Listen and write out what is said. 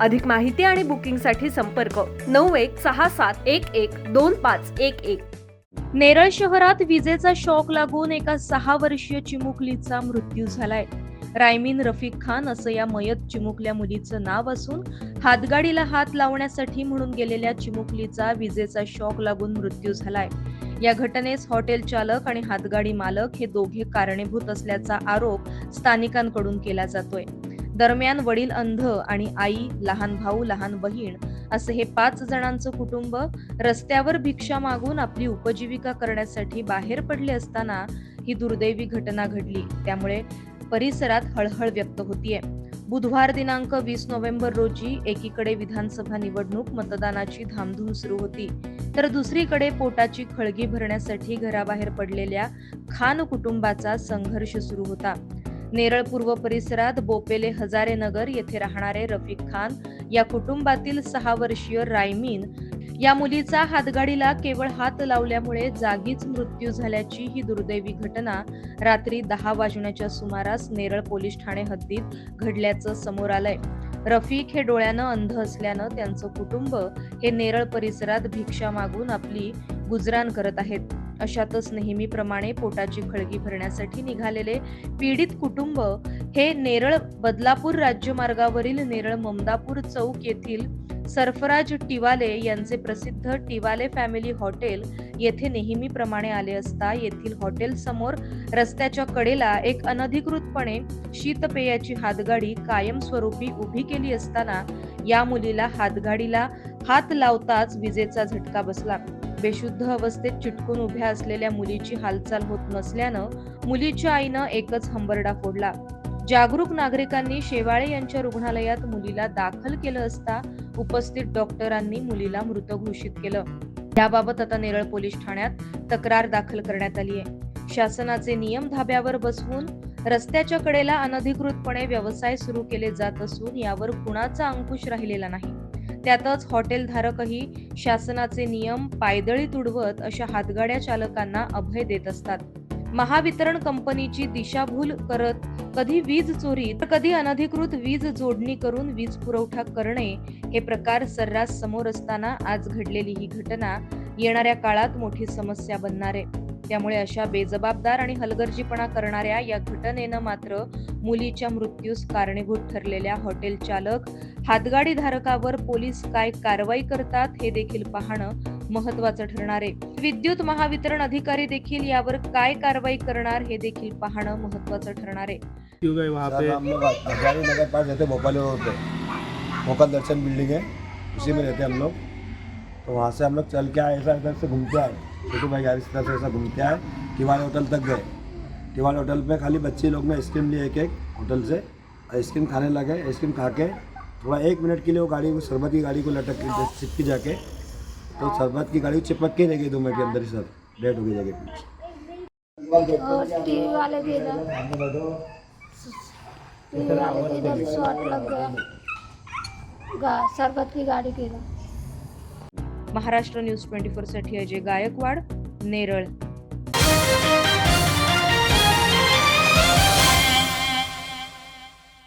अधिक माहिती आणि बुकिंगसाठी संपर्क नऊ एक सहा सात एक एक दोन पाच एक एक. नेरळ शहरात विजेचा शॉक लागून एका सहा वर्षीय चिमुकलीचा मृत्यू झालाय. रायमीन रफिक खान असं या मयत चिमुकल्या मुलीचं नाव असून हातगाडीला हात लावण्यासाठी म्हणून गेलेल्या चिमुकलीचा विजेचा शॉक लागून मृत्यू झालाय. या घटनेस हॉटेल चालक आणि हातगाडी मालक हे दोघे कारणीभूत असल्याचा आरोप स्थानिकांकडून केला जातोय. दरम्यान वडील अंध आणि आई लहान भाऊ लहान बहीण असं हे पाच जणांचं कुटुंब रस्त्यावर भिक्षा मागून आपली उपजीविका करण्यासाठी बाहेर पडले असताना ही दुर्दैवी घटना घडली. त्यामुळे परिसरात हळहळ व्यक्त होतीये. बुधवार दिनांक वीस नोव्हेंबर रोजी एकीकडे विधानसभा निवडणूक मतदानाची धामधूम सुरू होती. तर दुसरीकडे पोटाची खळगी भरण्यासाठी घराबाहेर पडलेल्या खान कुटुंबाचा संघर्ष सुरू होता. नेरळ पूर्व परिसरात बोपेले हजारे नगर येथे राहणारे रफिक खान या कुटुंबातील सहा वर्षीय रायमीन या मुलीचा हातगाडीला केवळ हात लावल्यामुळे जागीच मृत्यू झाल्याची ही दुर्दैवी घटना रात्री दहा वाजण्याच्या सुमारास नेरळ पोलीस ठाणे हद्दीत घडल्याचं समोर आलंय. रफीक हे डोळ्यानं अंध असल्यानं त्यांचं कुटुंब हे नेरळ परिसरात भिक्षा मागून आपली गुजराण करत आहेत. अशातच नेहमीप्रमाणे पोटाची खळगी भरण्यासाठी निघालेले पीडित कुटुंब हे नेरळ बदलापूर राज्यमार्गावरील नेरळ ममदापूर चौक येथील सरफराज टिवाले यांचे प्रसिद्ध टिवाले फॅमिली हॉटेल येथे नेहमीप्रमाणे आले असता येथील हॉटेल समोर रस्त्याच्या कडेला एक अनधिकृतपणे शीतपेयाची हातगाडी कायमस्वरूपी उभी केली असताना या मुलीला हातगाडीला हात लावताच विजेचा झटका बसला. बेशुद्ध अवस्थेत चिटकून उभ्या असलेल्या मुलीची हालचाल होत नसल्यानं मुलीच्या आईनं एकच हंबरडा फोडला. जागरूक नागरिकांनी शेवाळे यांच्या रुग्णालयात मुलीला दाखल केलं असता उपस्थित डॉक्टरांनी मुलीला मृत घोषित केलं. याबाबत आता नेरळ पोलीस ठाण्यात तक्रार दाखल करण्यात आली आहे शासनाचे नियम धाब्यावर बसवून रस्त्याच्या कडेला अनधिकृतपणे व्यवसाय सुरू केले जात असून यावर कुणाचा अंकुश राहिलेला नाही. त्यातच हॉटेलधारकही शासनाचे नियम पायदळी तुडवत अशा हातगाड्या चालकांना अभय देत असतात. महावितरण कंपनीची दिशाभूल करत कधी वीज चोरी तर कधी अनधिकृत वीज जोडणी करून वीज पुरवठा करणे हे प्रकार सर्रास समोर असताना आज घडलेली ही घटना येणाऱ्या काळात मोठी समस्या बनणार आहे. त्यामुळे अशा बेजबाबदार आणि हलगर्जीपणा करणाऱ्या या घटनेनं मात्र मुलीच्या मृत्यूस कारणीभूत ठरलेल्या हॉटेल चालक हातगाडी धारकावर पोलीस काय कारवाई करतात हे देखील पाहणं महत्वाचं ठरणार आहे. विद्युत महावितरण अधिकारी देखील यावर काय कारवाई करणार हे देखील पाहणं महत्वाचं ठरणार आहे. नगर पास रहते भोपाली दर्शन बिल्डिंग है उसी में रहते हैं हम लोग। तो वहाँ से हम लोग चल के आए ऐसा इधर से घूमते आए। छोटू भाई गाड़ी से इधर से ऐसा घूमते आए टिवाल होटल तक गए। टिवाल होटल पे खाली बच्चे लोग ने आइसक्रीम लिए एक एक होटल से। आइसक्रीम खाने लगे, आइसक्रीम खा के, थोड़ा एक मिनट के लिए वो गाड़ी को, शरबत की गाड़ी को लटक के चिपकी जाके तो शरबत की गाड़ी चिपक के रह गई दो मिनट के अंदर ही सर। डेट हो गई जगह के के शरबत की गाड़ी के इधर। महाराष्ट्र न्यूज ट्वेंटी फोरसाठी अजय गायकवाड नेरळ.